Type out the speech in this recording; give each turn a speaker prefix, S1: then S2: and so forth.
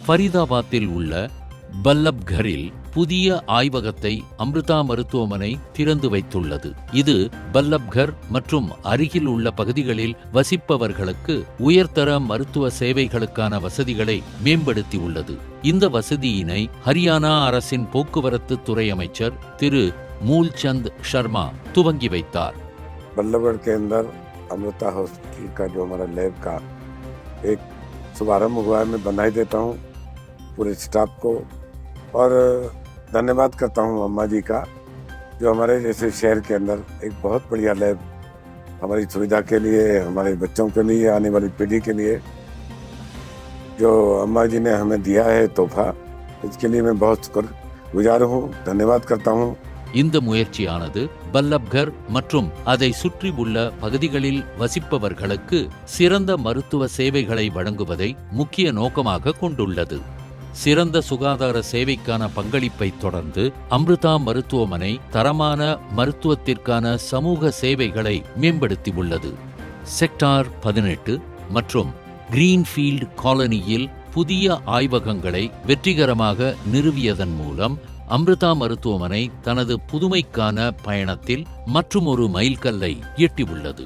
S1: ஃபரிதாபாத்தில் உள்ள பல்லப்கரில் புதிய ஆய்வகத்தை அம்ருதா மருத்துவமனை திறந்து வைத்துள்ளது இது பல்லப்கர் மற்றும் அருகில் உள்ள பகுதிகளில் வசிப்பவர்களுக்கு உயர்தர மருத்துவ சேவைகளுக்கான வசதிகளை மேம்படுத்தியுள்ளது இந்த வசதியினை ஹரியானா அரசின் போக்குவரத்து துறை அமைச்சர் திரு மூல்சந்த் சர்மா துவங்கி வைத்தார்
S2: बल्लभगढ़ के अंदर अमृता हॉस्पिटल का जो हमारा लैब का एक शुभारंभ हुआ है, मैं बधाई देता हूँ पूरे स्टाफ को। और, धन्यवाद करता हूँ अम्मा जी का, जो हमारे जैसे शहर के अंदर एक बहुत बढ़िया लैब हमारी सुविधा के लिए, हमारे बच्चों के लिए, आने वाली पीढ़ी के लिए, जो अम्मा जी ने हमें दिया है तोहफा, इसके लिए मैं बहुत शुक्र गुजार हूँ। धन्यवाद करता हूँ।
S1: இந்த முயற்சியானது பல்லப்கர் மற்றும் அதை சுற்றி உள்ள பகுதிகளில் வசிப்பவர்களுக்கு சிறந்த மருத்துவ சேவைகளை வழங்குவதை முக்கிய நோக்கமாக கொண்டுள்ளது. சிறந்த சுகாதார சேவைக்கான பங்களிப்பை தொடர்ந்து அம்ருதா மருத்துவமனை தரமான மருத்துவத்திற்கான சமூக சேவைகளை மேம்படுத்தியுள்ளது. செக்டார் பதினெட்டு மற்றும் கிரீன்ஃபீல்ட் காலனியில் புதிய ஆய்வகங்களை வெற்றிகரமாக நிறுவியதன் மூலம் அம்ருதா மருத்துவமனை தனது புதுமைக்கான பயணத்தில் மற்றுமொரு மைல்கல்லை எட்டியுள்ளது.